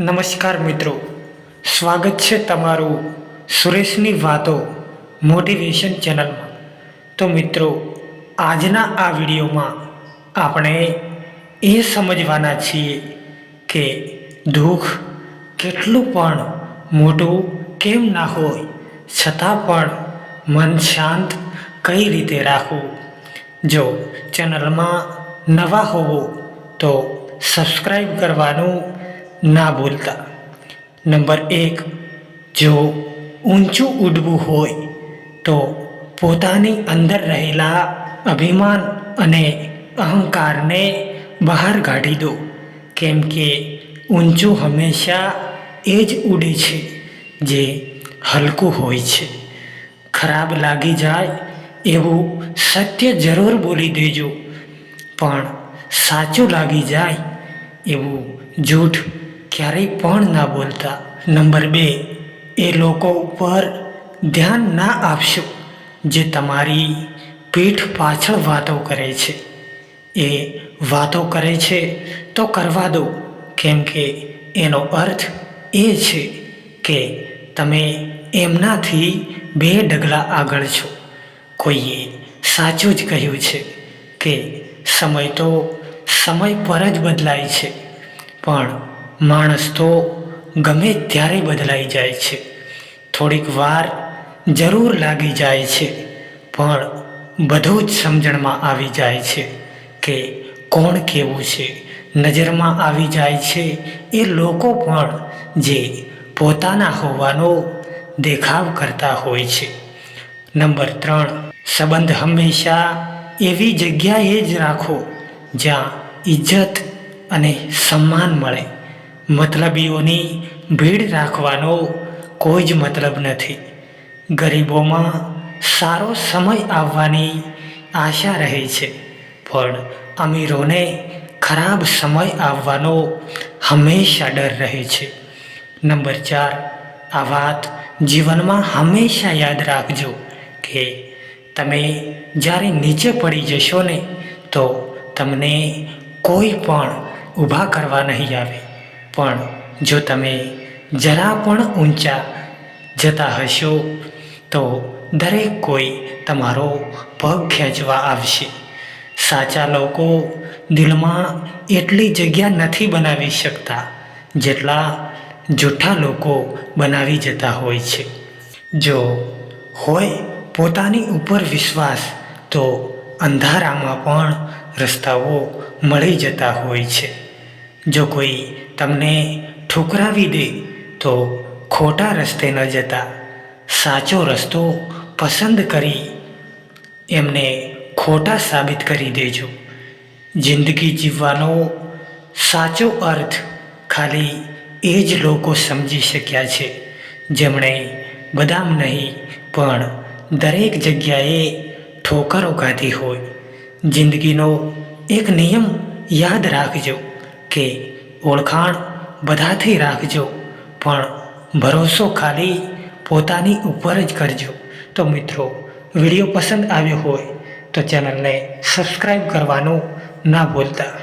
નમસ્કાર મિત્રો. સ્વાગત છે તમારું સુરેશની વાતો મોટિવેશન ચેનલમાં. તો મિત્રો, આજના આ વિડીયોમાં આપણે એ સમજવાના છીએ કે દુઃખ કેટલું પણ મોટું કેમ ના હોય, છતાં પણ મન શાંત કઈ રીતે રાખવું? જો ચેનલમાં નવા હોવો તો સબસ્ક્રાઈબ કરવાનું ના ભૂલતા નંબર એક, જો ઊંચું ઉડવું હોય તો પોતાની અંદર રહેલા અભિમાન અને અહંકારને બહાર કાઢી દો. કેમ કે ઊંચું હંમેશા એ જ ઉડે છે જે હલકું હોય છે. ખરાબ લાગી જાય એવું સત્ય જરૂર બોલી દેજો. પણ સાચું લાગી જાય એવું જૂઠ ક્યારેય પણ ના બોલતા. નંબર બે, એ લોકો ઉપર ધ્યાન ના આપશો, જે તમારી પીઠ પાછળ વાતો કરે છે. એ વાતો કરે છે તો કરવા દો, કેમ કે એનો અર્થ એ છે કે તમે એમનાથી બે ડગલા આગળ છો. કોઈએ સાચું જ કહ્યું છે કે સમય તો સમય પર જ બદલાય છે, પણ માણસ તો ગમે ત્યારે બદલાઈ જાય છે. થોડીક વાર જરૂર લાગી જાય છે, પણ બધું જ સમજણમાં આવી જાય છે કે કોણ કેવું છે. નજરમાં આવી જાય છે એ લોકો પણ જે પોતાના હોવાનો દેખાવ કરતા હોય છે. નંબર ત્રણ, સંબંધ હંમેશા એવી જગ્યાએ જ રાખો જ્યાં ઇજ્જત અને સન્માન મળે. મતલબીઓની ભીડ રાખવાનો કોઈ જ મતલબ નથી. ગરીબોમાં સારો સમય આવવાની આશા રહે છે, પણ અમીરોને ખરાબ સમય આવવાનો હંમેશા ડર રહે છે. નંબર ચાર, આ વાત જીવનમાં હંમેશા યાદ રાખજો કે તમે જ્યારે નીચે પડી જશો ને, તો તમને કોઈ પણ ઊભા કરવા નહીં આવે. પણ જો તમે જરા પણ ઊંચા જતા હશો, તો દરેક કોઈ તમારો પગ ખેંચવા આવશે. સાચા લોકો દિલમાં એટલી જગ્યા નથી બનાવી શકતા જેટલા જૂઠા લોકો બનાવી જતા હોય છે. જો હોય પોતાની ઉપર વિશ્વાસ, તો અંધારામાં પણ રસ્તાઓ મળી જતા હોય છે. જો કોઈ તમને ઠુકરાવી દે તો ખોટા રસ્તે ન જતા. સાચો રસ્તો પસંદ કરી એમને ખોટા સાબિત કરી દેજો. જિંદગી જીવવાનો સાચો અર્થ ખાલી એ જ લોકો સમજી શક્યા છે જેમણે બદામ નહીં, પણ દરેક જગ્યાએ ઠોકરો ખાધી હોય. જિંદગીનો એક નિયમ યાદ રાખજો કે ઓળખાણ બધાથી રાખજો, પણ ભરોસો ખાલી પોતાની ઉપર જ કરજો. તો મિત્રો, વીડિયો પસંદ આવ્યો હોય તો ચેનલને સબસ્ક્રાઈબ કરવાનું ના ભૂલતા.